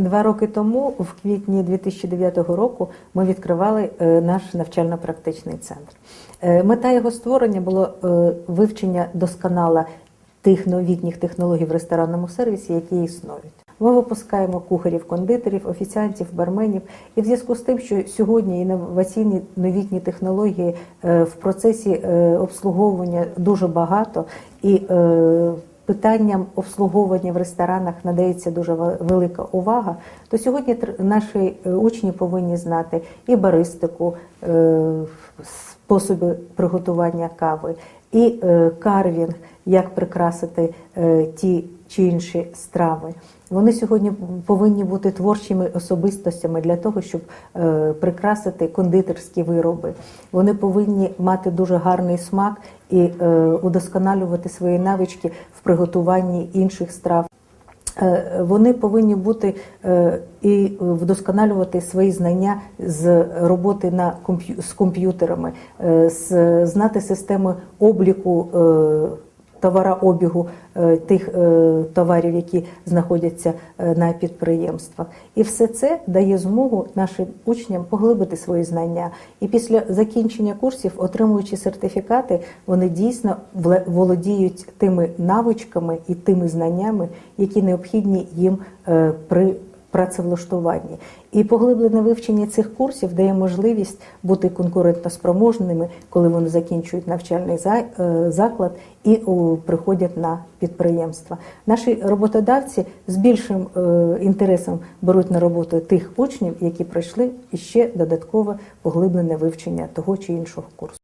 Два роки тому, в квітні 2009 року, ми відкривали е, наш навчально-практичний центр. Е, Мета його створення було е, вивчення досконала тих новітніх технологій в ресторанному сервісі, які існують. Ми випускаємо кухарів, кондитерів, офіціантів, барменів. І в зв'язку з тим, що сьогодні інноваційні новітні технології в процесі обслуговування дуже багато і питанням обслуговування в ресторанах надається дуже велика увага, то сьогодні наші е, учні повинні знати і баристику, е, способи приготування кави, і е, карвінг, як прикрасити е, ті чи інші страви. Вони сьогодні повинні бути творчими особистостями для того, щоб е, прикрасити кондитерські вироби. Вони повинні мати дуже гарний смак і удосконалювати свої навички в приготуванні інших страв. Е, Вони повинні бути е, і вдосконалювати свої знання з роботи на з комп'ютерами, е, знати системи обліку товарообігу е, тих е, товарів, які знаходяться е, на підприємствах. І все це дає змогу нашим учням поглибити свої знання. І після закінчення курсів, отримуючи сертифікати, вони дійсно володіють тими навичками і тими знаннями, які необхідні їм при працевлаштуванні. І поглиблене вивчення цих курсів дає можливість бути конкурентоспроможними, коли вони закінчують навчальний е, заклад і приходять на підприємства. Наші роботодавці з більшим е, інтересом беруть на роботу тих учнів, які пройшли іще додаткове поглиблене вивчення того чи іншого курсу.